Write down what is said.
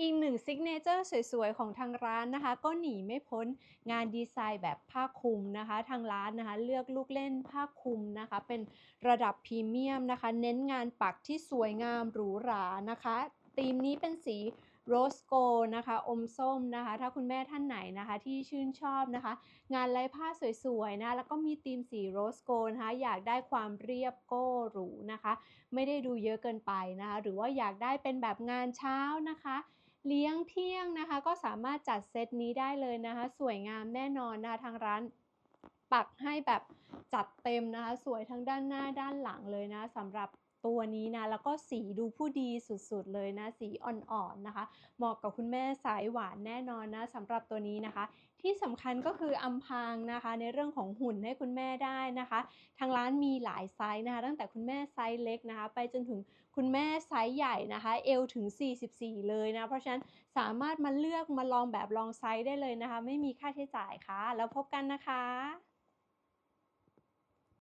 อีกหนึ่งซิกเนเจอร์สวยๆ ของทางร้านนะคะ ก็หนีไม่พ้นงานดีไซน์แบบผ้าคลุมนะคะ ทางร้านนะคะเลือกลูกเล่นผ้าคลุมนะคะ เป็นระดับพรีเมียมนะคะ เน้นงานปักที่สวยงามหรูหรานะคะ ธีมนี้เป็นสีโรสโกนะคะอมส้มนะคะ ถ้าคุณแม่ท่านไหนนะคะที่ชื่นชอบนะคะ งานลายผ้าสวยๆนะแล้วก็มีธีมสีโรสโกนะคะอยากได้ความเรียบโก้หรูนะคะ ไม่ได้ดูเยอะเกินไปนะคะ หรือว่าอยากได้เป็นแบบงานเช้านะคะเลี้ยงเที่ยงนะคะก็สามารถจัดเซตนี้ได้เลยนะคะ สวยงามแน่นอนนะคะทางร้านปักให้แบบจัดเต็มนะคะ สวยทั้งด้านหน้าด้านหลังเลยนะสำหรับ ตัวนี้นะ แล้วก็สีดูผู้ดีสุดๆเลยนะ สีอ่อนๆนะคะ เหมาะกับคุณแม่สายหวานแน่นอนนะสำหรับตัวนี้นะคะ ที่สำคัญก็คืออำพางนะคะ ในเรื่องของหุ่นให้คุณแม่ได้นะคะ ทางร้านมีหลายไซส์นะคะ ตั้งแต่คุณแม่ไซส์เล็กนะคะ ไปจนถึงคุณแม่ไซส์ใหญ่นะคะเอวถึง 44 เลยนะ เพราะฉะนั้นสามารถมาเลือกมาลองแบบลองไซส์ได้เลยนะคะ ไม่มีค่าใช้จ่ายค่ะ แล้วพบกันนะคะ